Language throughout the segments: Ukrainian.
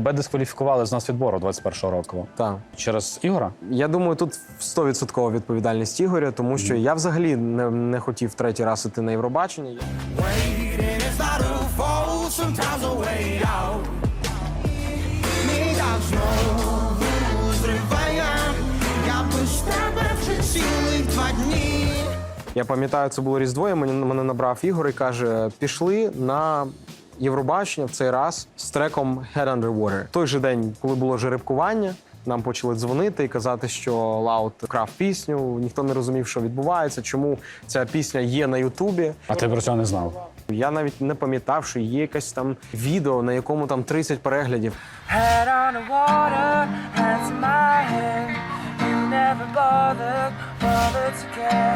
Тебе дискваліфікували з нас відбору 21-го року. Так. Через Ігора? Я думаю, тут 100% відповідальність Ігоря, тому що я взагалі не, не хотів третій раз іти на Євробачення. Я пам'ятаю, це було Різдво, і мене, мене набрав Ігор і каже: пішли на Євробачення в цей раз з треком Head Under Water. Той же день, коли було жеребкування, нам почали дзвонити і казати, що Лаут вкрав пісню. Ніхто не розумів, що відбувається, чому ця пісня є на Ютубі. А ти про цього не знав. Я навіть не пам'ятав, що є якесь там відео, на якому там 30 переглядів. Head on the water, hands in my hand. You never bothered, bothered to care.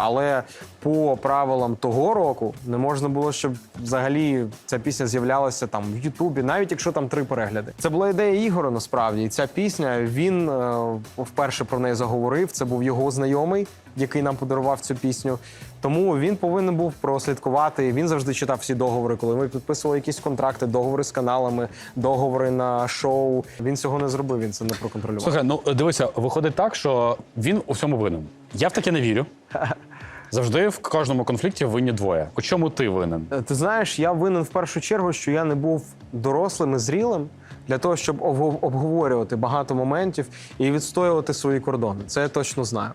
Але по правилам того року не можна було, щоб взагалі ця пісня з'являлася там в Ютубі, навіть якщо там три перегляди. Це була ідея Ігора насправді. І ця пісня він е, вперше про неї заговорив. Це був його знайомий, який нам подарував цю пісню. Тому він повинен був прослідкувати. Він завжди читав всі договори, коли ми підписували якісь контракти, договори з каналами, договори на шоу. Він цього не зробив. Він це не проконтролював. Слухай, ну дивися, виходить так, що він у всьому винен. Я в таке не вірю. Завжди в кожному конфлікті винні двоє. У чому ти винен? Е, Ти знаєш, я винен в першу чергу, що я не був дорослим і зрілим для того, щоб обго- обговорювати багато моментів і відстоювати свої кордони. Це я точно знаю.